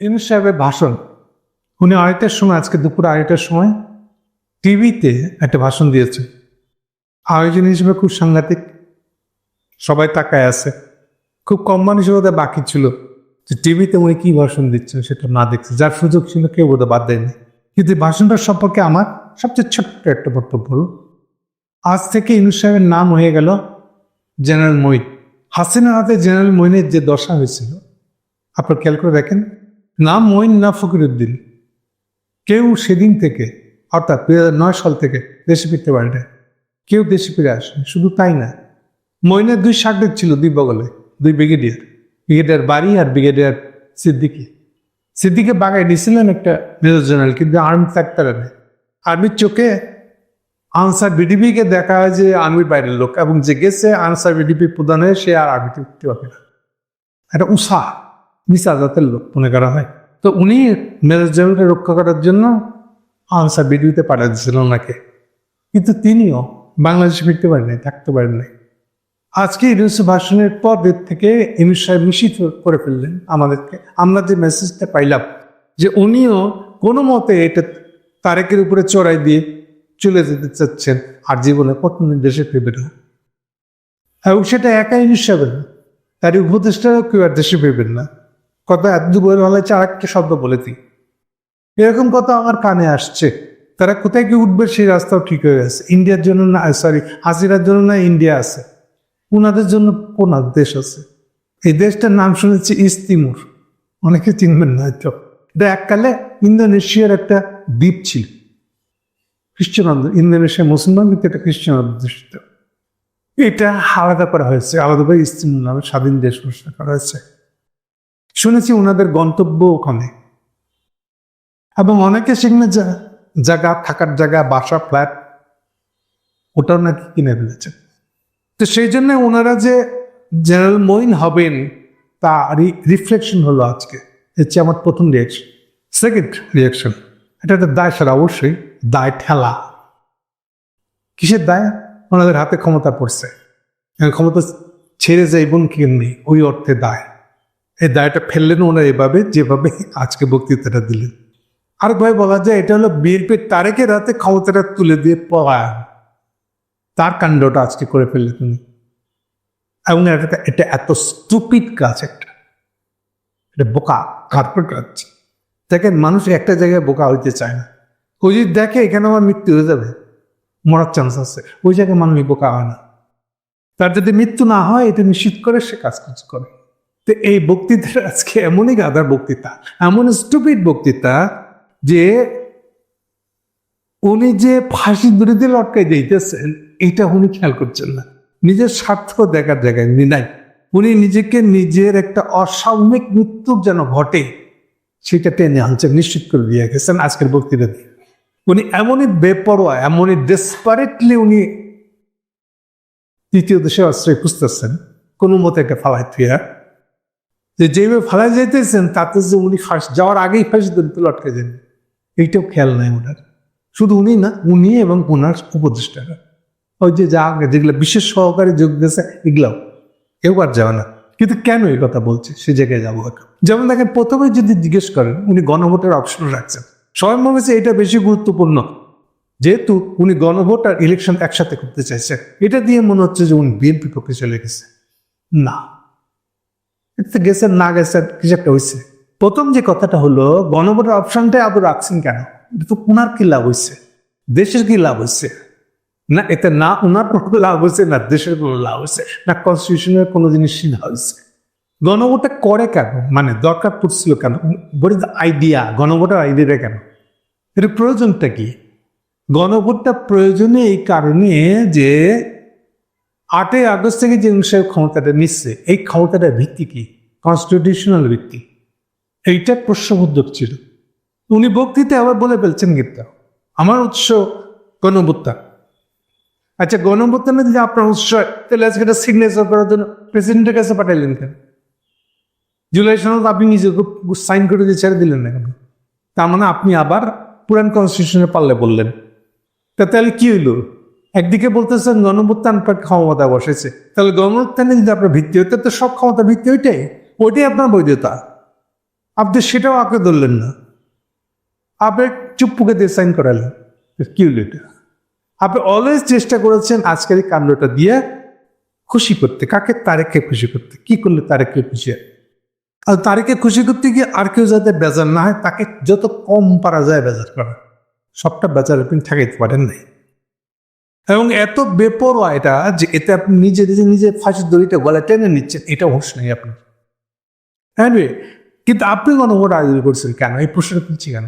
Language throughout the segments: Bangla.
ইউনুস সাহেবের ভাষণ। উনি আড়াইটার সময়, আজকে দুপুর আড়াইটার সময় টিভিতে একটা ভাষণ দিয়েছে আয়োজন হিসেবে খুব সাংঘাতিক, সবাই তাকায় আছে। খুব কম মানুষের বোধহয় বাকি ছিল। যে টিভিতে উনি কি ভাষণ দিচ্ছেন সেটা না দেখছে। যার সুযোগ ছিল কেউ বোধহয় বাদ দেয়নি। কিন্তু এই ভাষণটা সম্পর্কে আমার সবচেয়ে ছোট্ট একটা বক্তব্য হলো, আজ থেকে ইউনুস সাহেবের নাম হয়ে গেল জেনারেল মঈন। হাসিনার হাতে জেনারেল মঈনের যে দশা হয়েছিল, আপনার খেয়াল করে দেখেন না মঈন, না ফকিরুদ্দিন কেউ সেদিন থেকে, অর্থাৎ হাজার নয় সাল থেকে দেশে ফিরতে পারে না কেউ দেশে ফিরে আসে শুধু তাই না। মইনের দুই সার্টের ছিল দুই বগলে, দুই ব্রিগেডিয়ার। ব্রিগেডিয়ার বাড়ি আর ব্রিগেডিয়ার সিদ্দিকি। সিদ্দিকে বাগায় দিয়েছিলেন একটা মেজর জেনারেল, কিন্তু আর্মি থাকতে পারে আর্মির চোখে আনসার বিডিপিকে দেখা হয় যে আর্মির বাইরের লোক, এবং যে গেছে আনসার বিডিপি প্রধান হয়ে সে আর আর্মিতে উঠতে পারবে না। একটা উষা নিচা জাতের লোক মনে করা হয়। তো উনি মেজর জেনারেলকে রক্ষা করার জন্য আনসার বিডিপিতে পাঠিয়ে দিয়েছিলেন ওনাকে। কিন্তু তিনিও বাংলাদেশে ফিরতে পারেন নাই, থাকতে পারেন নাই। আজকে ইউনুস ভাষণের পর থেকে ইউনুস সাহেব নিশ্চিত করে ফেললেন আমাদেরকে। আমরা যে মেসেজটা পাইলাম যে উনিও কোনো মতে এটা তারেকের উপরে চড়াই দিয়ে চলে যেতে চাচ্ছেন, আর জীবনে কতদিন দেশে ফিরবে না। এবং সেটা একাই ইউনুস সাহেবের না, তার উপদেষ্টাও কেউ আর দেশে ফিরবেন না। কথা এত দুপুরের বেলায় চার একটা শব্দ বলে দিই এরকম কথা আমার কানে আসছে। তারা কোথায় গিয়ে উঠবে সেই রাস্তাও ঠিক হয়ে গেছে। ইন্ডিয়ার জন্য না সরি হাজিরার জন্য না ইন্ডিয়া আছে। ওনাদের জন্য কোন দেশ আছে? এই দেশটার নাম শুনেছি ইস্তিমুর অনেকে চিনবেন না হয়তো। এটা এককালে ইন্দোনেশিয়ার একটা দ্বীপ ছিল। খ্রিস্টান ইন্দোনেশিয়া মুসলমান, কিন্তু এটা খ্রিস্টান অধ্যুষিত এটা আলাদা করা হয়েছে। আলাদাভাবে ইস্তিমুর নামে স্বাধীন দেশ ঘোষণা করা হয়েছে। শুনেছি ওনাদের গন্তব্য ওখানে। এবং অনেকে সেখানে যা, জায়গা, থাকার জায়গা, বাসা ফ্ল্যাট ওটাও নাকি কিনে ফেলেছে তো সেই জন্য ওনারা যে জেনারেল মইন হবেন, তা রিফ্লেকশন হলো আজকে। হচ্ছে আমার প্রথম রিয়াকশন সেকেন্ড রিয়াকশন এটা একটা দায় সারা অবশ্যই দায় ঠেলা। কিসের দায়? ওনাদের হাতে ক্ষমতা পড়ছে। ক্ষমতা ছেড়ে যাইবন কেমনি ওই অর্থে দায়। এই দায়টা ফেললেন ওনারা এভাবে, যেভাবে আজকে বক্তৃতাটা দিলেন। আর ভাই বলা যায়, এটা হলো বিএনপির তারেকের হাতে ক্ষমতাটা তুলে দিয়ে পলায়ন। তার কাণ্ডটা আজকে করে ফেললে তুমি এবং এটা এটা এত স্টুপিড কাজ একটা। এটা বোকা, কার্পেট কাজ। দেখেন, মানুষ একটা জায়গায় বোকা হইতে চায় না। ওই যদি দেখে এখানে আমার মৃত্যু হয়ে যাবে। মরার চান্স আছে। ওই জায়গায় মানুষ বোকা হয় না। তার যদি মৃত্যু না হয়, এটা নিশ্চিত করে সে কাজ কাজ করে। তো এই বক্তৃতার আজকে এমনই গাদার বক্তৃতা এমন স্টুপিড বক্তৃতা যে উনি যে ফাঁসি দড়িতে লটকাই দিতেছেন এটা উনি খেয়াল করছেন না। নিজের স্বার্থ দেখার জায়গায় নাই। উনি নিজেকে নিজের একটা অস্বাভাবিক মৃত্যু যেন ঘটে, সেটা টেনে আনছেন, নিশ্চিত করে দিয়ে গেছেন আজকের বক্তৃতা দিয়ে। উনি এমনই বেপরোয়া, এমনই ডেসপারেটলি উনি তৃতীয় দেশে আশ্রয় খুঁজতেছেন, কোনো মতে একটা ফালাই থুয়া যে যেভাবে ফালাই যাইতেছেন, তাতে যে উনি ফাঁস যাওয়ার আগেই ফাঁসি দড়িতে লটকে যান। এইটাও খেয়াল নাই ওনার। শুধু উনি না, উনি এবং ওনার উপদেষ্টারা। ওই যে যা যেগুলো বিশেষ সহকারে যোগ দিয়েছে, এগুলাও। কেউ আর যাবে না। কিন্তু কেন এই কথা বলছে? সে জায়গায় যাব এখন। যেমন দেখেন, প্রথমে যদি জিজ্ঞেস করেন, উনি গণভোটের অপশন রাখছেন। মনে হচ্ছে এটা বেশি গুরুত্বপূর্ণ। যেহেতু উনি গণভোট আর ইলেকশন একসাথে করতে চাইছে এটা দিয়ে মনে হচ্ছে যে উনি বিএনপি পক্ষে চলে গেছে। না। গেছেন না গেছেন কিছু একটা হয়েছে প্রথম যে কথাটা হলো, গণভোটের অপশনটাই আবার রাখছেন কেন? এটা তো ওনার কি লাভ হয়েছে দেশের কি লাভ হচ্ছে না এতে না ওনার কোনো লাভ হয়েছে না দেশের কোনো লাভ হয়েছে না কনস্টিটিউশনের কোনো জিনিসই লাভ হয়েছে গণভোটটা করে কেন? মানে দরকার পড়ছিল কেন? বলি আইডিয়া গণভোটের আইডিয়াটা কেন? এর প্রয়োজনটা কি? গণভোটটা প্রয়োজনে এই কারণে যে আটই আগস্ট থেকে যে অনুসারে ক্ষমতাটা নিচ্ছে, এই ক্ষমতাটার ভিত্তি কি? কনস্টিটিউশনাল ভিত্তি। এইটা প্রশ্নবোধক ছিল। উনি বক্তৃতা আবার বলে ফেলছেন কিন্তু আমার উৎস গণভোত্থান। আচ্ছা গণভোত্থানে যদি আপনার উৎস, তাহলে আজকে এটা সিগনেচার করার জন্য প্রেসিডেন্টের কাছে পাঠাইলেন কেন? জুলাই সনদ আপনি নিজে সাইন করে দিয়ে ছেড়ে দিলেন না কেন? তার মানে আপনি আবার পুরান কনস্টিটিউশনে পাল্লে বললেন। তা তাহলে কি হইল? একদিকে বলতেছেন গণভোত্থান পর ক্ষমতা বসেছে তাহলে গণভোত্থানে যদি আপনার ভিত্তি হইতে, তো সব ক্ষমতা ভিত্তি ওইটাই। ওইটাই আপনার বৈধতা। আপনি সেটাও আঁকড়ে ধরলেন না। আপনি চুপ্পুকে দিয়ে সাইন করালেন। কি হলো এটা? আপনি অলওয়েজ চেষ্টা করেছেন আজকের এই কাণ্ডটা দিয়ে খুশি করতে। কাকে? তারেককে খুশি করতে। কি করলে তারেককে খুশি আর তারেককে খুশি করতে গিয়ে আর কেউ যাতে বেজার না হয়, তাকে যত কম পারা যায় বেজার করা। সবটা বেজার আপনি ঠেকাইতে পারেন নাই। এবং এত বেপরোয়া এটা যে এতে আপনি নিজে নিজে নিজে ফাঁসির দড়িটা গলায় টেনে নিচ্ছেন এটা হোস নেই আপনার। হ্যাঁ রে, কিন্তু আপনি গণভোট আয়োজন করছেন কেন? এই প্রশ্নটা তুলছি কেন?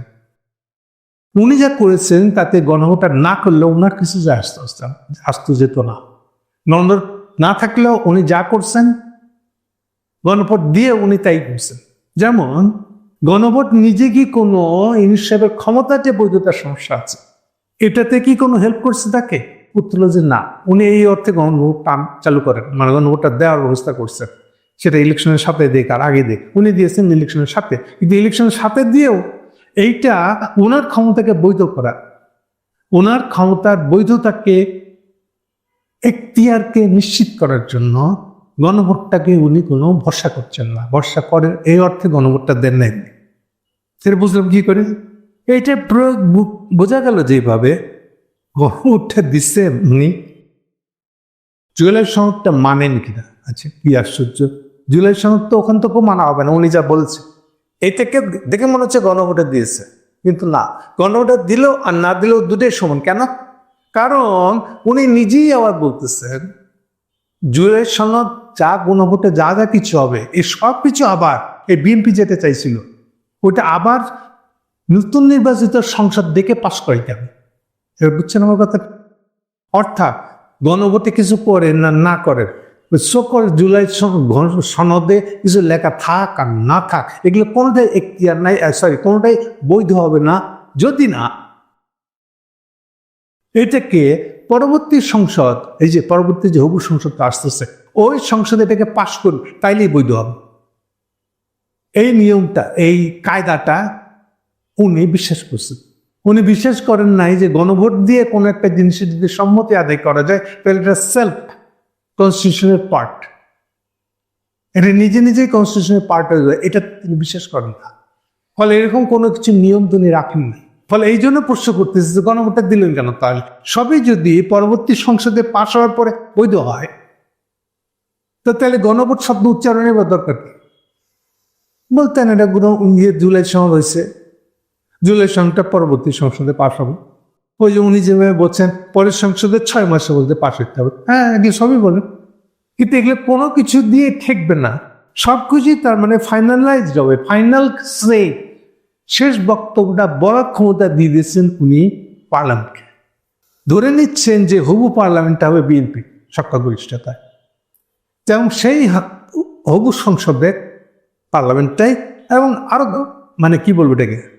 উনি যা করেছেন তাতে গণভোটটা না করলে ওনার কিছু যায় আসতে আসতে আসতে যেত না। নন্দ না থাকলেও উনি যা করছেন গণভোট দিয়ে উনি তাই করছেন। যেমন গণভোট নিজে কি কোনো ইনিশিয়েটিভের ক্ষমতা যে বৈধতার সমস্যা আছে এটাতে কি কোনো হেল্প করছে তাকে? উত্তর যে না, উনি এই অর্থে গণভোট টান চালু করেন মানে গণভোটটা দেওয়ার ব্যবস্থা করছেন। সেটা ইলেকশনের সাথে দেখ আর আগে দেখ উনি দিয়েছেন ইলেকশনের সাথে। কিন্তু ইলেকশনের সাথে দিয়েও এইটা ওনার ক্ষমতাকে বৈধ করা। ওনার ক্ষমতার বৈধতাকে এখতিয়ারকে নিশ্চিত করার জন্য গণভোটটাকে উনি কোনো ভরসা করছেন না। ভরসা করেন, এই অর্থে গণভোটটা দেন নাই। সেটা বুঝলাম কি করে? এইটা প্রয়োগ বোঝা গেল যেভাবে গণভোটটা দিচ্ছে উনি জুয়েলার সনদটা মানেন কিনা? আচ্ছা কি আশ্চর্য। জুলাই সনদ তো ওখান থেকেও মানা হবে না, উনি যা বলছে। এই থেকে দেখে মনে হচ্ছে গণভোটে দিয়েছে। কিন্তু না, গণভোটে দিলেও আর না দিলেও দুটোই সমান। কেন? কারণ উনি নিজেই আবার বলতেছেন জুলাই সনদ যা গণভোটে যা যা কিছু হবে এই সব কিছু আবার এই বিএনপি যেতে চাইছিল ওটা আবার নতুন নির্বাচিত সংসদ দেখে পাশ করাইতে হবে। বুঝছেন আমার কথা? অর্থাৎ গণভোটে কিছু করেন না না করেন সকল জুলাই সনদে কিছু লেখা থাক আর না থাক, এগুলো কোনোটাই এখতিয়ার নাই সরি কোনোটাই বৈধ হবে না। যদি না, এটাকে পরবর্তী সংসদ, এই যে পরবর্তী যে হবু সংসদটা আসতেছে, ওই সংসদে এটাকে পাশ করুন, তাইলেই বৈধ হবে। এই নিয়মটা, এই কায়দাটা উনি বিশ্বাস করছেন। উনি বিশ্বাস করেন নাই যে গণভোট দিয়ে কোনো একটা জিনিসের যদি সম্মতি আদায় করা যায়, তাহলে এটা সেলফ কনস্টিটিউশনের পার্ট এটা নিজে নিজেই কনস্টিটিউশনের পার্ট হয়ে যায়। এটা তিনি বিশ্বাস করেন না। ফলে এরকম কোনো কিছু নিয়ম তিনি রাখেন না ফলে এই জন্য প্রশ্ন করতেছে যে গণভোটটা দিলেন কেন? তাহলে সবই যদি পরবর্তী সংসদে পাশ হওয়ার পরে বৈধ হয়, তো তাহলে গণভোট শব্দ উচ্চারণের দরকার কি? বলতেন এটা কোনো ইয়ে জুলাই সনদ হয়েছে জুলাই সনদটা পরবর্তী সংসদে পাশ হবে। ওই যে উনি যেভাবে বলছেন, পরের সংসদে ছয় মাসে বলতে পাশ হতে হবে। হ্যাঁ এগুলো সবই বলেন। কিন্তু এগুলো কোনো কিছু দিয়ে ঠেকবে না। সব কিছুই তার মানে ফাইনালাইজড হবে। ফাইনাল সে শেষ বক্তব্যটা বলার ক্ষমতা দিয়ে দিয়েছেন উনি পার্লামেন্টকে। ধরে নিচ্ছেন যে হবু পার্লামেন্টটা হবে বিএনপি সংখ্যাগরিষ্ঠতায় এবং সেই হবু সংসদের পার্লামেন্টটাই এবং আরও মানে কি বলব এটাকে?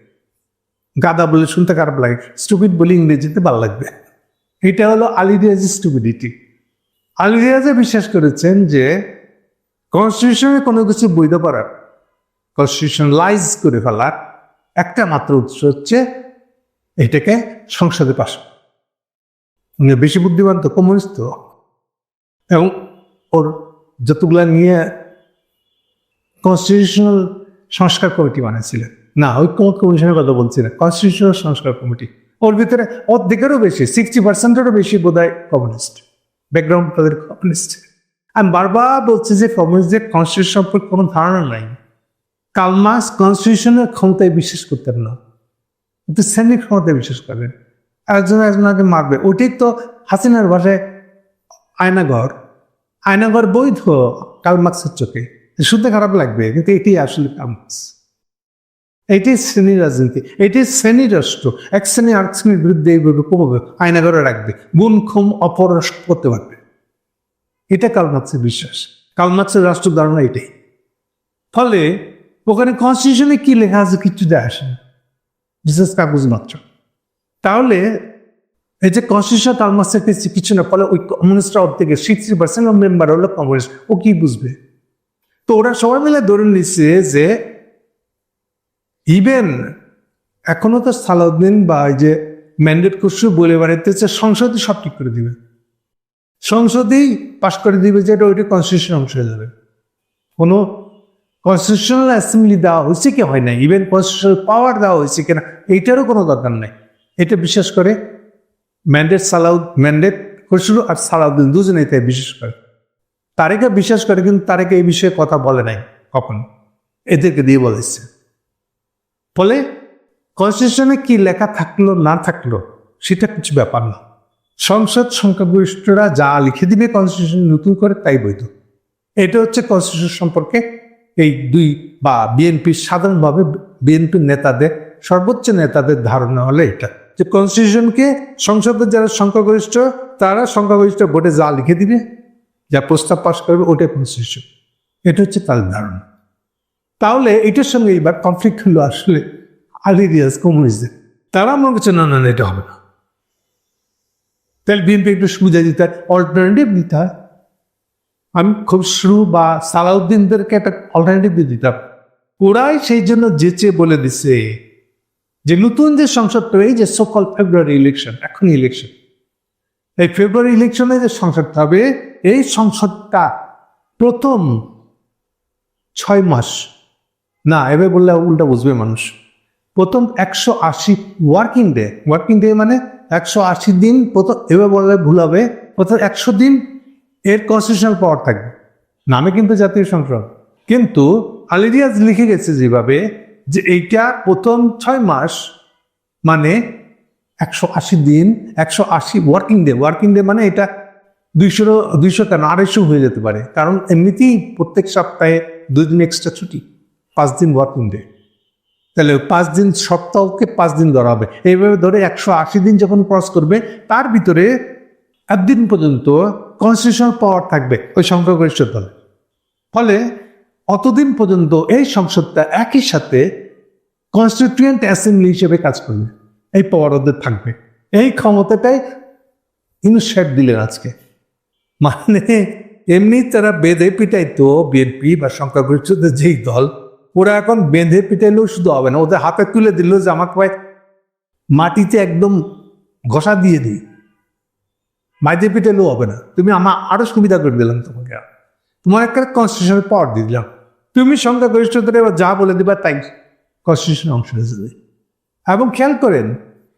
গাদা বলে শুনতে খারাপ লাগে। স্টুপিড বলে ইংরেজিতে ভালো লাগবে। এটা হলো আলী রিয়াজের স্টুপিডিটি আলী রিয়াজে বিশ্বাস করেছেন যে কনস্টিটিউশনে কোনো কিছু বৈধ করার কনস্টিটিউশনালাইজ করে ফেলার একটা মাত্র উৎস হচ্ছে এটাকে সংসদে পাশ বেশি বুদ্ধিমান তো কমিউনিস্ট তো। এবং ওর যতগুলা নিয়ে কনস্টিটিউশনাল সংস্কার কমিটি বানিয়েছিলেন। না ঐক্যমত কমিশনের কথা বলছি না। কনস্টিটিউশনাল সংস্কার কমিটি ওর ভিতরে অর্ধেকেরও বেশি সিক্সটি পার্সেন্টেরও বেশি বোধ হয় কমিউনিস্ট ব্যাকগ্রাউন্ড তাদের কমিউনিস্ট আমি বারবার বলছি যে কমিউনিস্টদের কনস্টিটিউশন সম্পর্কে কোনো ধারণা নাই। কালমাস কনস্টিটিউশনের ক্ষমতায় বিশ্বাস করতেন না। কিন্তু শ্রেণির ক্ষমতায় বিশ্বাস করেন। একজন একজনকে মারবে। ওটাই তো হাসিনার ভাষায় আয়নাঘর আয়নাঘর বৈধ কালমার্ক্সের চোখে। শুনতে খারাপ লাগবে, কিন্তু এটি আসলে কালমার্ক্স এটি শ্রেণি রাজনীতি এটি শ্রেণি রাষ্ট্র, এক শ্রেণি আরেক শ্রেণির বিরুদ্ধে এইভাবে কমাবে আয়নাঘরে রাখবে, গুণ, ক্ষম, অপরাষ্ট করতে পারবে। এটা কালমার্ক্সের বিশ্বাস। কালমার্ক্সের রাষ্ট্র ধারণা এটাই। ফলে ওখানে কনস্টিটিউশনে কি লেখা আছে কিছু যায় আসে না। বিশেষ কাগজ মাত্র তাহলে এই যে কনস্টিটিউশন কালমার্ক্সের কিছু না, ফলে ওই কমিউনিস্টরা অর্ধেকে সিক্সটি পার্সেন্ট মেম্বার হলো কংগ্রেস ও কি বুঝবে? তো ওরা সবাই মিলে ধরে নিচ্ছে যে ইভেন এখনও তো সালাউদ্দিন বা এই যে ম্যান্ডেট খসরু বলে বেড়াইতেছে সংসদই সব ঠিক করে দিবে। সংসদেই পাশ করে দিবে যে এটা ওইটা কনস্টিটিউশন অংশ হয়ে যাবে। কোনো কনস্টিটিউশনাল অ্যাসেম্বলি দেওয়া হয়েছে কি হয় না ইভেন কনস্টিটিউশনাল পাওয়ার দেওয়া হয়েছে কিনা, এইটারও কোনো দরকার নাই। এটা বিশেষ করে ম্যান্ডেট সালাউদ ম্যান্ডেট খসরু আর সালাউদ্দিন দুজনেই তাই বিশেষ করে। তারেকা বিশ্বাস করে, কিন্তু তারেকা এই বিষয়ে কথা বলে নাই কখন। এদেরকে দিয়ে বলেছে। ফলে কনস্টিটিউশনে কি লেখা থাকল, না থাকল, সেটা কিছু ব্যাপার না। সংসদ সংখ্যাগরিষ্ঠরা যা লিখে দিবে কনস্টিটিউশন নতুন করে, তাই বৈধ। এটা হচ্ছে কনস্টিটিউশন সম্পর্কে এই দুই বা বিএনপির সাধারণভাবে বিএনপির নেতাদের, সর্বোচ্চ নেতাদের ধারণা হলে এটা, যে কনস্টিটিউশনকে সংসদের যারা সংখ্যাগরিষ্ঠ, তারা সংখ্যাগরিষ্ঠ ভোটে যা লিখে দিবে, যা প্রস্তাব পাশ করবে, ওটাই কনস্টিটিউশন এটা হচ্ছে তাদের ধারণা। তাহলে এটার সঙ্গে এবার কনফ্লিক্ট হলো আসলে আলিরিয়াস কমিউনিস্টদের। তারা মনে করছে, না না এটা হবে না। তাহলে বিএনপি একটু সুবিধা দিতে হয় অল্টারনেটিভ দিতে হয়। আমি খুব শুরু বা সালাউদ্দিনদেরকে একটা অল্টারনেটিভ দিয়ে দিতাম। ওরাই সেই জন্য যেচে বলে দিছে যে, নতুন যে সংসদটা, এই যে সকল ফেব্রুয়ারি ইলেকশন এখন ইলেকশন এই ফেব্রুয়ারি ইলেকশনে যে সংসদটা হবে, এই সংসদটা প্রথম ছয় মাস না এবার বললে উল্টা বুঝবে মানুষ। প্রথম একশো আশি ওয়ার্কিং ডে ওয়ার্কিং ডে মানে একশো আশি দিন, প্রথম এবার বললে ভুল হবে। প্রথম একশো দিন, এর কনস্টিটিউশনাল পাওয়ার থাকবে। নামে কিন্তু জাতীয় সংসদ। কিন্তু আলিরিয়াজ লিখে গেছে যেভাবে, যে এইটা প্রথম ছয় মাস মানে একশো আশি দিন, একশো আশি ওয়ার্কিং ডে ওয়ার্কিং ডে মানে এটা দুইশো দুইশো কেন, আড়াইশো হয়ে যেতে পারে। কারণ এমনিতেই প্রত্যেক সপ্তাহে দুই দিন এক্সট্রা ছুটি। পাঁচ দিন ওয়ার্কিং ডে তাহলে পাঁচ দিন সপ্তাহকে পাঁচ দিন ধরা হবে। এইভাবে ধরে একশো আশি দিন যখন ক্রস করবে, তার ভিতরে একদিন পর্যন্ত কনস্টিটিউশনাল পাওয়ার থাকবে ওই সংখ্যাগরিষ্ঠ দলে। ফলে অতদিন পর্যন্ত এই সংসদটা একই সাথে কনস্টিটিউয়েন্ট অ্যাসেম্বলি হিসেবে কাজ করবে। এই পাওয়ার ওদের থাকবে। এই ক্ষমতাটাই ইনস্যাট দিলেন আজকে। মানে এমনি তারা বেঁধে পিটাইতো বিএনপি বা সংখ্যাগরিষ্ঠদের যেই দল ওরা এখন বেঁধে পিটাইলেও শুধু হবে না, ওদের হাতে তুলে দিল যে আমাকে ভাই মাটিতে একদম ঘষা দিয়ে দিই মাইতে পিটাইলেও হবে না। তুমি আমার আরও সুবিধা করে দিলাম তোমাকে। তোমার একটা কনস্টিটিউশনের পাওয়ার দিয়ে দিলাম। তুমি সংখ্যাগরিষ্ঠদের এবার যা বলে দিবা তাই কনস্টিটিউশন অংশ হিসেবে এবং খেয়াল করেন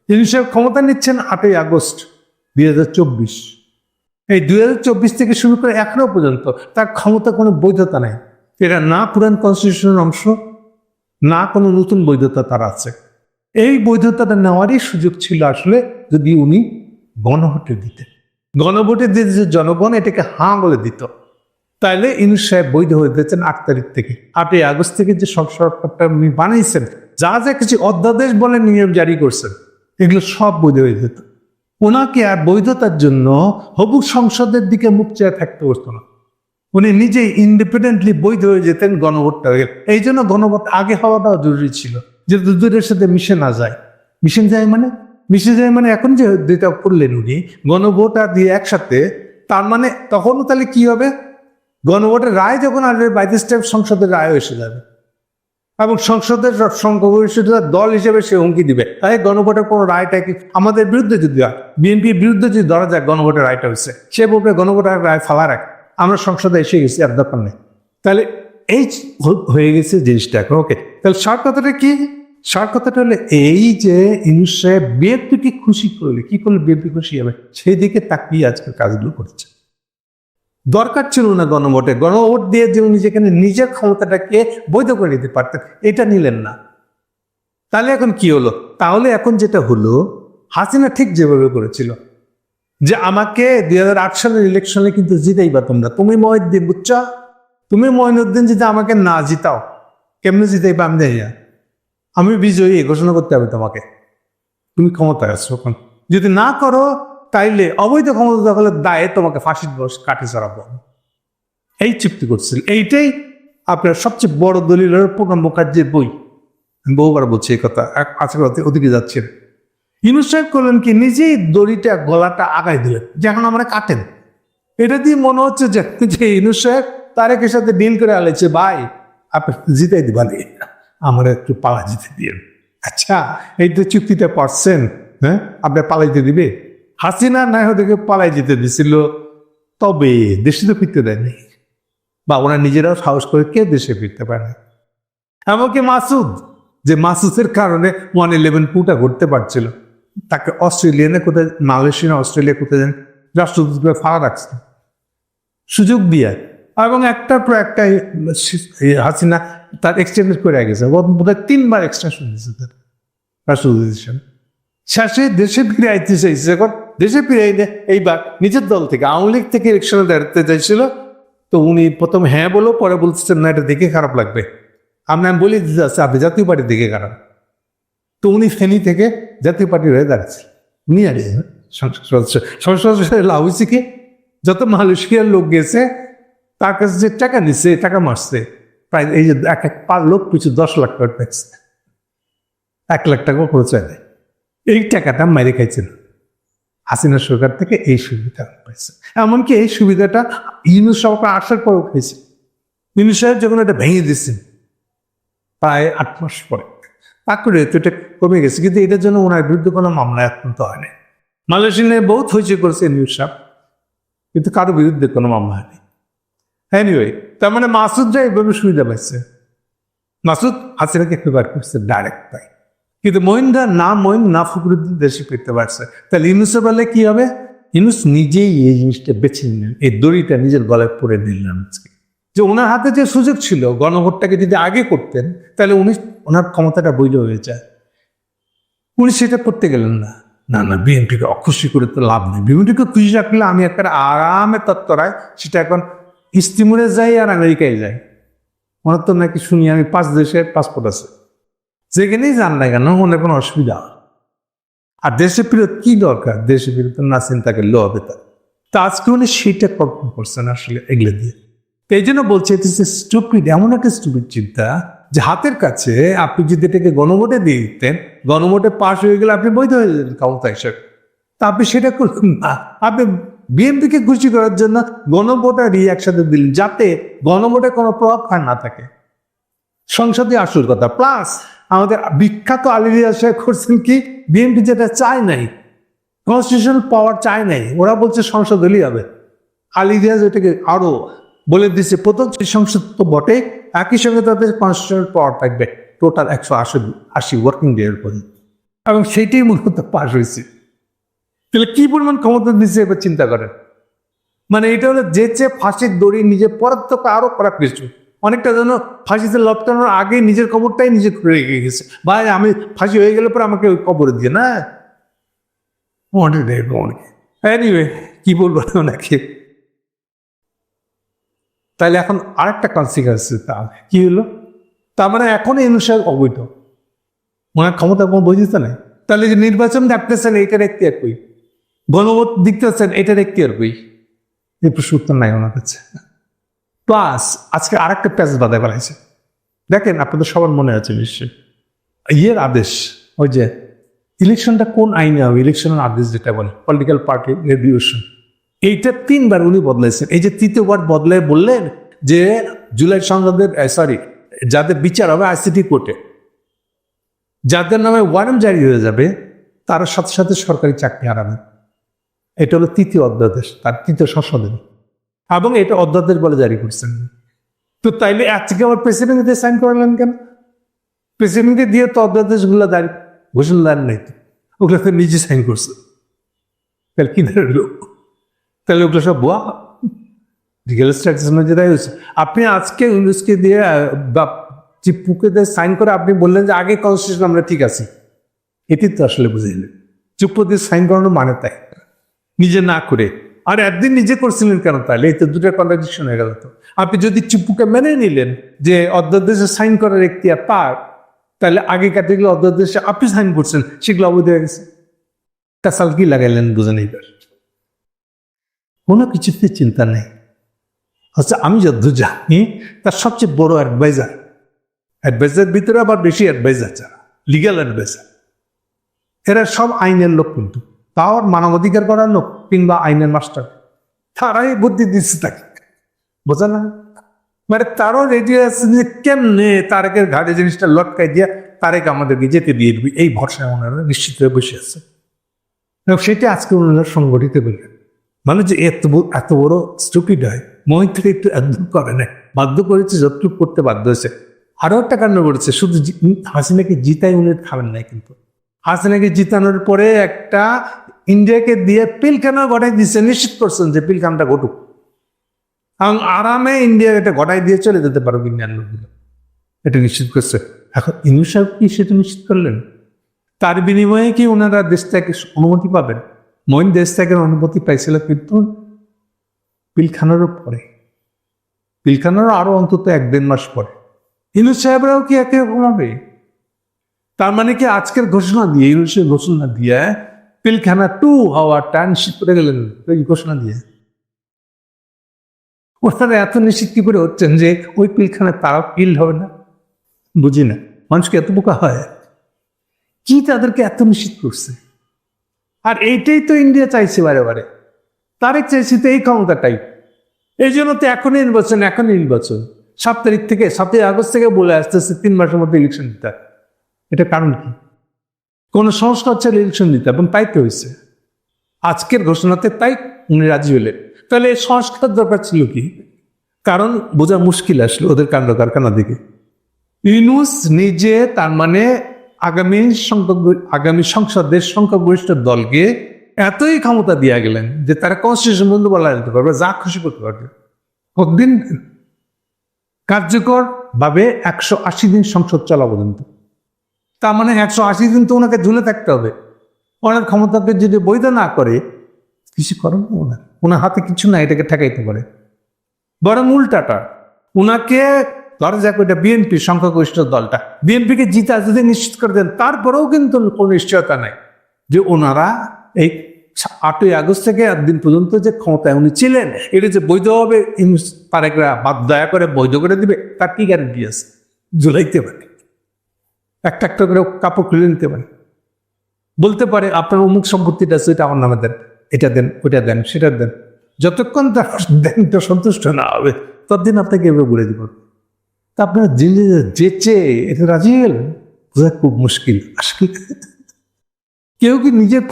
তিনি সব ক্ষমতা নিচ্ছেন আটই আগস্ট দুই হাজার চব্বিশ। এই দুই হাজার চব্বিশ থেকে শুরু করে এখনও পর্যন্ত তার ক্ষমতা কোনো বৈধতা নেই। এটা না পুরান কনস্টিটিউশনের অংশ, না কোনো নতুন বৈধতা তার আছে। এই বৈধতাটা নেওয়ারই সুযোগ ছিল আসলে যদি উনি গণভোটে দিতেন। গণভোটে দিয়ে যে জনগণ, এটাকে হাঁ বলে দিত। তাইলে ইনুস সাহেব বৈধ হয়ে দিয়েছেন আট তারিখ থেকে। আটই আগস্ট থেকে যে সব সরকারটা উনি বানিয়েছেন, যা যা কিছু অধ্যাদেশ বলে নিয়ম জারি করছেন, এগুলো সব বৈধ হয়ে যেত। ওনাকে আর বৈধতার জন্য হবু সংসদের দিকে মুখ চেয়ে থাকতে পারতো না। উনি নিজেই ইন্ডিপেন্ডেন্টলি বৈধ হয়ে যেতেন গণভোটটা এই জন্য গণভোট আগে হওয়াটাও জরুরি ছিল, যে দুধের সাথে মিশে না যায়। মিশে যায় মানে? মিশে যায় মানে এখন যে দুইটা করলেন উনি, গণভোট আর দিয়ে একসাথে, তার মানে তখনও তাহলে কি হবে? গণভোটের রায় যখন আসবে বাইতে স্টেপ সংসদের রায় এসে যাবে। এবং সংসদের সংখ্যাগরিষ্ঠতা দল হিসেবে সে হুমকি দিবে। তাই গণভোটের কোনো রায়টা কি আমাদের বিরুদ্ধে যদি হয়? বিএনপির বিরুদ্ধে যদি ধরা যায় গণভোটের রায়টা হয়েছে, সে বলবে গণভোটের রায় ফালা রাখ আমরা সংসদে এসে গেছি, আর দরকার নেই। তাহলে এই হয়ে গেছে জিনিসটা এখন ওকে তাহলে সার কথাটা কি? সার কথাটা হলো এই যে ইনুস সাহেব বিএনপিকে খুশি করলে, কি করলে বিএনপি খুশি হবে? সেই দিকে তাকিয়ে আজকের কাজগুলো করেছে। দরকার ছিল না গণভোটে, গণভোট দিয়ে যে উনি যেখানে নিজের ক্ষমতাটাকে বৈধ করে দিতে পারতেন, এটা নিলেন না। তাহলে এখন কি হলো? তাহলে এখন যেটা হলো, হাসিনা ঠিক যেভাবে করেছিল যে আমাকে দুই হাজার আট সালের ইলেকশনে কিন্তু জিতাইবা তোমরা। তুমি মহিউদ্দিন, বুঝছ? তুমি মহিনুদ্দিন যদি আমাকে না জিতাও, কেমনে জিতাইবা আমি জানি না। আমি বিজয়ী, ঘোষণা করতে হবে তোমাকে। তুমি ক্ষমতায় আছো এখন। যদি না করো, তাইলে অবৈধ ক্ষমতা দখলের দায়ে তোমাকে ফাঁসির বস কাটে চড়াবো এই চুক্তি করছিল। এইটাই আপনার সবচেয়ে বড় দলিলের প্রণব মুখার্জির বই। আমি বহুবার বলছি এই কথা। আজকে ওদিকে যাচ্ছেন ইউনুস সাহেব করলেন কি? নিজেই দড়িটা, গলাটা আগায় দিলেন। যে এখন আমরা কাটেন। এটা দিয়ে মনে হচ্ছে যে যে ইউনুস সাহেব তারেকের সাথে ডিল করে আলেছে, ভাই, আপনি জিতাই দিবা নি আমার একটু পালা জিতে দিয়ে আচ্ছা এই তো চুক্তিটা পারছেন হ্যাঁ? আপনার পালাইতে দিবে? হাসিনা না ওদেরকে পালাই যেতে দিছিল। তবে দেশে তো ফিরতে দেয়নি। বা ওরা নিজেরাও সাহস করে কে দেশে ফিরতে পারে? এমনকি মাসুদ, যে মাসুদের কারণে ওয়ান ইলেভেন পুটা ঘুরতে পারছিল। তাকে অস্ট্রেলিয়ানে কোথায় মালয়েশিয়া অস্ট্রেলিয়া কোথায় যেন রাষ্ট্রদূত করে ফাড়া রাখছে। সুযোগ দিয়ে। এবং একটার পর একটা হাসিনা তার এক্সটেন্ড করে গেছে। বোধহয় তিনবার এক্সটেনশন দিয়েছে তার রাষ্ট্রদূত শেষে দেশে ফিরে আইতে চাইছে এখন দেশে ফিরে আইলে এইবার নিজের দল থেকে, আওয়ামী লীগ থেকে ইলেকশনে দাঁড়াতে চাইছিল। তো উনি প্রথম হ্যাঁ বলো, পরে বলতেছেন না, এটা দেখে খারাপ লাগবে। আমি বলে দিতে যাচ্ছি আপনি জাতীয় পার্টি দেখে খারাপ। তো উনি ফেনী থেকে জাতীয় পার্টির হয়ে দাঁড়াচ্ছে উনি আর সংসদ সদস্য সংসদ সদস্য লাভ হয়েছে কি? যত মালয়েশিয়ার লোক গেছে, তার কাছে যে টাকা নিচ্ছে টাকা মারছে, প্রায় এই যে এক এক পার লোক পিছু দশ লাখ টাকা ট্যাক্স এক লাখ টাকা খরচ হয়। এই টাকাটা মাইরে খাইছেন হাসিনা সরকার থেকে এই সুবিধা পাইছে এমনকি এই সুবিধাটা ইউনুস সরকার আসার পরেও খাইছে ইউনুস সাহেব যখন এটা ভেঙে দিচ্ছেন প্রায় আট মাস পরে তারপরে তো এটা কমে গেছে, কিন্তু এটার জন্য ওনার বিরুদ্ধে কোনো মামলা হয়নি। হয়েছে করেছে কিন্তু কারও বিরুদ্ধে কোনো মামলা হয়নি। এনিওয়ে তার মানে মাসুদরা এইভাবে সুবিধা পাইছে। মাসুদ হাসিনাকে ফেভার করছে ডাইরেক্ট পাই কিন্তু মহিন্দা না মহিন না ফখরুদ্দিন দেশে ফিরতে পারছে। তাহলে ইউনুসের বেলায় কি হবে? ইউনুস নিজেই এই জিনিসটা বেছে নিলেন, এই দড়িটা নিজের গলায় পরে নিলেন আজকে। যে ওনার হাতে যে সুযোগ ছিল, গণভোটটাকে যদি আগে করতেন, তাহলে উনি ওনার ক্ষমতাটা বৈধ হয়ে যায়। উনি সেটা করতে গেলেন না। না না, বিএনপিকে অখুশি করে তো লাভ নেই। বিএনপিকে খুশি রাখলে আমি একটা আরামে তত্ত্বরায় সেটা এখন ইস্তিমুরে যাই আর আমেরিকায় যাই। ওনার তো নাকি শুনি আমি পাঁচ দেশের পাসপোর্ট আছে। যেখানেই যান না কেন, ওনার কোনো অসুবিধা আর দেশে ফেরত কি দরকার? দেশে ফেরত না চিন্তাকে লো হবে তা। আজকে উনি সেইটা কল্পনা করছেন আসলে এগুলো দিয়ে। তো এই জন্য বলছে এটা স্টুপিড এমন একটা স্টুপিড চিন্তা যে হাতের কাছে আপনি যদি এটাকে গণভোটে দিয়ে দিতেন, গণভোটে পাশ হয়ে গেলে আপনি বৈধ হয়ে যেতেন ক্ষমতা হিসেবে তা আপনি সেটা করলেন না। আপনি বিএনপিকে খুশি করার জন্য গণভোটার একসাথে দিলেন, যাতে গণভোটে কোনো প্রভাব না থাকে। সংসদে আসল কথা প্লাস আমাদের বিখ্যাত আলিরিয়া শেখ করছেন কি বিএনপি যেটা চায় নাই কনস্টিটিউশনাল পাওয়ার চায় নাই, ওরা বলছে সংসদ হলেই হবে। আলিরিয়া যেটাকে আরও বলে দিচ্ছে প্রথম সংসদ তো বটে, একই সঙ্গে তাদের কনস্টিটিউশনাল পাওয়ার থাকবে টোটাল একশো আশি আশি ওয়ার্কিং ডে এর পরে এবং সেইটাই মূলত পাশ হয়েছে। তাহলে কি পরিমাণ ক্ষমতা দিচ্ছে এবার চিন্তা করেন। মানে এটা হলো যে চেয়ে ফাঁসির দড়ি নিজে পরাত্মক আরও খারাপ কিছু। অনেকটা যেন ফাঁসিতে লটকানোর আগে নিজের কবরটাই নিজে করে রেখে গেছে। ভাই, আমি ফাঁসি হয়ে গেলে পরে আমাকে কবরে দিয়ে না? অনেক অনেক এনিওয়ে কি বলব ওনাকে তাহলে এখন আরেকটা কনসিকুয়েন্স কি হলো? তার মানে এখন এই অনুসারে অবৈধ। ওনার ক্ষমতা কোনো বৈধতা নাই। তাহলে যে নির্বাচন ডাকতেছেন এইটার একটি একই গণভোট দিতেছেন এটার একটি একই এই প্রশ্ন উত্তর নাই ওনার কাছে। প্লাস আজকে আরেকটা প্যাচ বাধায় বেড়াইছে। দেখেন, আপনাদের সবার মনে আছে নিশ্চয়ই। ইয়ের আদেশ, ওই যে, ইলেকশনটা কোন আইনে হবে? ইলেকশনের আদেশ যেটা বলে পলিটিক্যাল পার্টি রেডিউশন এইটা তিনবার উনি বদলাইছেন। এই যে তৃতীয়বার বদলায় বললেন যে জুলাই সংসদের সরি যাদের বিচার হবে আইসিটি কোর্টে, যাদের নামে ওয়ারেন্ট জারি হয়ে যাবে, তার সাথে সাথে সরকারি চাকরি হারাবে। এটা হলো তৃতীয় অধ্যাদেশ, তার তৃতীয় সংশোধনী। এবং এটা অধ্যাদেশ বলে জারি করছেন। তো তাইলে আজকে আবার প্রেসিডেন্টকে সাইন করালেন কেন? প্রেসিডেন্টকে দিয়ে তো অধ্যাদেশগুলো দাঁড়ি, ঘোষণা দেন নাই তো। ওগুলো তো নিজে সাইন করছে। তাহলে কি দাঁড়াল তাহলে ওগুলো সব বোয়া। লিগাল স্ট্যাটাস অনুযায়ী হয়েছে। আপনি আজকে ইংলিশকে দিয়ে বা চিপুকে দিয়ে সাইন করে আপনি বললেন যে আগে কনস্টিটিউশন আমরা ঠিক আছি। এটি তো আসলে বুঝাইলেন চুপ দিয়ে সাইন করানোর মানে তাই। নিজে না করে। আর একদিন নিজে করছিলেন কেন তাহলে? এই তো দুটো কন্ট্রাডিকশন হয়ে গেল তো। আপনি যদি চিপুকে মেনে নিলেন যে অধ্যাদেশে সাইন করার একটি পার, তাহলে আগে ক্যাটেগরি অধ্যাদেশে আপনি সাইন করছেন, সেগুলো অবৈধ হয়ে গেছে। কাসাল কি লাগাইলেন বুঝে নেই কোনো কিছুতে চিন্তা নেই। আচ্ছা আমি যত জানি তার সবচেয়ে বড় অ্যাডভাইজার অ্যাডভাইজার ভিতরে আবার বেশি অ্যাডভাইজার যারা লিগ্যাল অ্যাডভাইজার এরা সব আইনের লোক কিন্তু। তাও মানবাধিকার করার লোক কিংবা আইনের মাস্টার তারাই বুদ্ধি দিচ্ছে তাকে। বোঝা না? মানে তারও রেডি আছে যে কেমনে তারেকের ঘাড়ে জিনিসটা লটকাই দিয়ে তারেক আমাদেরকে যেতে দিয়ে দিবি। এই ভরসায় ওনারা নিশ্চিত হয়ে বসে আছে। সেটা আজকে ওনারা সংগঠিত করলেন। মানে যে এত এত বড় স্টুপিড হয়। মহিত থেকে একটু একদম করে না। বাধ্য করেছে, যতটুকু করতে বাধ্য হয়েছে। আরও একটা কাণ্ড করেছে শুধু হাসিনাকে জিতাই উনি খাবেন নাই কিন্তু। হাসিনাকে জিতানোর পরে একটা ইন্ডিয়াকে দিয়ে পিলখানা ঘটাই দিচ্ছে নিশ্চিত করছেন যে পিলখানাটা ঘটুক। এবং আরামে ইন্ডিয়া এটা ঘটাই দিয়ে চলে যেতে পারবে ইন্ডিয়ান লোকগুলো। এটা নিশ্চিত করছে। এখন ইনু সাহেব কি সেটা নিশ্চিত করলেন? তার বিনিময়ে কি ওনারা দেশ থেকে অনুমতি পাবেন? মইন দেশ থেকে অনুমতি পাইছিল কিন্তু পিলখানারও পরে। পিলখানারও আরও অন্তত এক দেড় মাস পরে। ইনু সাহেবরাও কি একই রকম হবে? তার মানে কি আজকের ঘোষণা দিয়ে ইউনুসের ঘোষণা দিয়ে পিলখানা টু হওয়ারটা নিশ্চিত করে গেলেন? ঘোষণা দিয়ে। ওনারা এত নিশ্চিত কি করে হচ্ছেন যে ওই পিলখানা তারা পিল হবে না? বুঝি না। মানুষকে এত বোকা হয়? কি তাদেরকে এত নিশ্চিত করছে? আর এইটাই তো ইন্ডিয়া চাইছে বারে বারে। তারেক চাইছে তো এই ক্ষমতাটাই। এই জন্য তো এখনই নির্বাচন এখনই নির্বাচন। সাত তারিখ থেকে, সাতই আগস্ট থেকে বলে আসতেছে তিন মাসের মধ্যে ইলেকশন দিতে। এটা কারণ কি? কোন সংস্কার ছাড়া ইলেকশন দিতে এবং তাই তো হয়েছে আজকের ঘোষণাতে তাই উনি রাজি হলেন তাহলে এই সংস্কার দরকার ছিল কি? কারণ বোঝা মুশকিল আসলো ওদের কাণ্ড কারখানা দিকে ইউনুস নিজে তার মানে আগামী সংখ্যক আগামী সংসদের সংখ্যাগরিষ্ঠ দলকে এতই ক্ষমতা দিয়ে গেলেন যে তারা কনস্টিটিউশন বন্ধু বলা যেতে পারবে, যা খুশি করতে পারবে। কতদিন কার্যকর ভাবে একশো আশি দিন সংসদ চলা পর্যন্ত? তার মানে একশো আশি দিন তো ওনাকে ঝুলে থাকতে হবে। ওনার ক্ষমতাকে যদি বৈধ না করে, কিছু করেন ওনার। ওনার হাতে কিছু না, এটাকে ঠেকাইতে পারে। বরং উল্টাটা, উনাকে ধরা যাক ওইটা বিএনপি সংখ্যাগরিষ্ঠ দলটা, বিএনপিকে জিতা যদি নিশ্চিত করে দেন, তারপরেও কিন্তু কোনো নিশ্চয়তা নাই যে ওনারা এই আটই আগস্ট থেকে একদিন পর্যন্ত যে ক্ষমতায় উনি ছিলেন, এটা যে বৈধভাবে ইউনুস পারেকরা বাদ দয়া করে বৈধ করে দিবে, তার কি গ্যারেন্টি আছে? জুলাইতে পারে। একটা একটা করে কাপড় খুলে নিতে পারে। বলতে পারে, আপনার অমুক সম্পত্তিটা আছে, এটা আমার নামে দেন, এটা দেন ওটা দেন, সেটা দেন। যতক্ষণ তার দেন তো সন্তুষ্ট না হবে, ততদিন আপনাকে এভাবে বলে দিব। তা আপনার জিনিস যেচে এটা রাজি গেলেন? বোঝা খুব মুশকিল। আসলে কেউ কি নিজের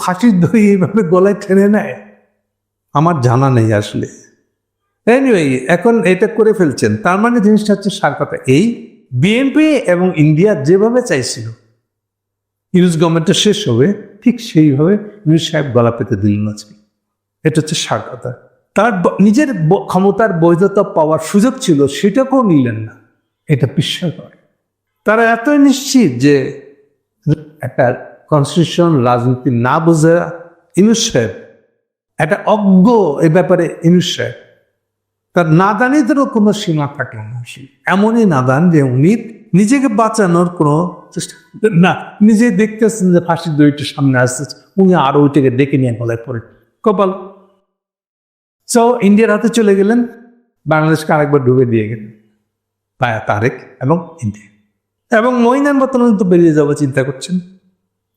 ফাঁসির দই এইভাবে গলায় টেনে নেয়? আমার জানা নেই আসলে। এনিওয়ে এখন এটা করে ফেলছেন। তার মানে জিনিসটা হচ্ছে সার কথা। এই বিএনপি এবং ইন্ডিয়া যেভাবে চাইছিল ইউনুস গভর্নমেন্টটা শেষ হবে, ঠিক সেইভাবে ইউনুস সাহেব গলা পেতে দিলেন আজকে। এটা হচ্ছে সার কথা। তার নিজের ক্ষমতার বৈধতা পাওয়ার সুযোগ ছিল, সেটাকেও নিলেন না। এটা বিস্ময়কর। তারা এতই নিশ্চিত যে একটা কনস্টিটিউশন রাজনীতি না বোঝা ইনুস একটা অজ্ঞ এ ব্যাপারে ইনুস তার নাদানিদেরও কোনো সীমা থাকে না। এমনই নাদান যে উনি নিজেকে বাঁচানোর কোনো চেষ্টা না নিজে দেখতেছেন যে ফাঁসির দড়িটা সামনে আসতেছে উনি আরও ওইটাকে ডেকে নিয়ে গলায় পড়ে। কপাল সো ইন্ডিয়ার হাতে চলে গেলেন, বাংলাদেশকে আরেকবার ডুবে দিয়ে গেলেন, পায়া তারেক এবং ইন্ডিয়া এবং মহিনার মতন তো বেরিয়ে যাব চিন্তা করছেন।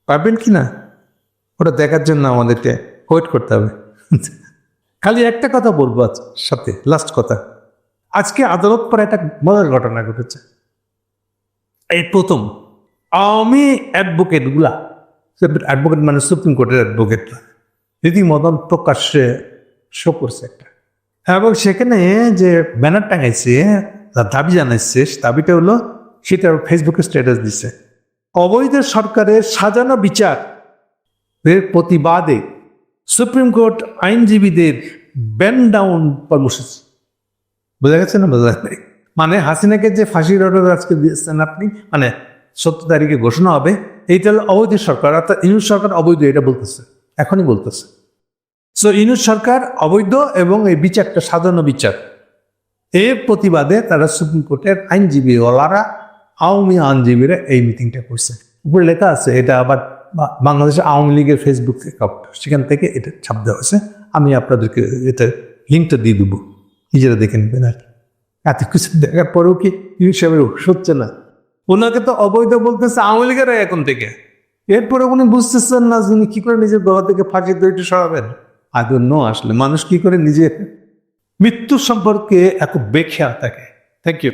পারবেন কি না? ওটা দেখার জন্য আমাদেরকে ওয়েট করতে হবে। খালি একটা কথা বলব আজ সাথে লাস্ট কথা। আজকে আদালত পরে একটা মজার ঘটনা ঘটেছে। এই প্রথম, আওয়ামী অ্যাডভোকেটগুলা অ্যাডভোকেট মানে সুপ্রিম কোর্টের অ্যাডভোকেটরা রীতিমতন প্রকাশ্যে শো করছে একটা। এবং সেখানে যে ব্যানার টাঙাইছে দাবি জানাইছে দাবিটা হলো সেটা ফেসবুকে স্ট্যাটাস দিছে। অবৈধ সরকারের সাজানো বিচার এর প্রতিবাদে সুপ্রিম কোর্ট আইনজীবীদের ব্যান ডাউন কর্মসূচি। বোঝা গেছে না বোঝা যায়? মানে হাসিনাকে যে ফাঁসির অর্ডার আজকে দিয়েছেন আপনি মানে সত্তর তারিখে ঘোষণা হবে, এইটা হলো অবৈধ সরকার, অর্থাৎ ইউনুস সরকার অবৈধ, এটা বলতেছে, এখনই বলতেছে। সো ইউনুস সরকার অবৈধ এবং এই বিচারটা সাধারণ বিচার। এর প্রতিবাদে তারা সুপ্রিম কোর্টের আইনজীবী ওলারা আওয়ামী আইনজীবীরা এই মিটিংটা করছে। উপরে লেখা আছে, এটা আবার বাংলাদেশ আওয়ামী লীগের ফেসবুক অ্যাকাউন্ট সেখান থেকে এটা ছাপ দেওয়া হয়েছে। আমি আপনাদেরকে এটা লিঙ্কটা দিয়ে দেবো। নিজেরা দেখে নেবেন আর কি। এত কিছু দেখার পরেও কি সাহেবের হচ্ছে না? ওনাকে তো অবৈধ বলতেছে আওয়ামী লীগের এখন থেকে। এরপরে উনি বুঝতেছেন না উনি কি করে নিজের গলা থেকে ফাঁসির দড়িটা সরাবেন। আদৌ ন আসলে। মানুষ কি করে নিজের মৃত্যু সম্পর্কে এত বেখেয়া থাকে। Thank you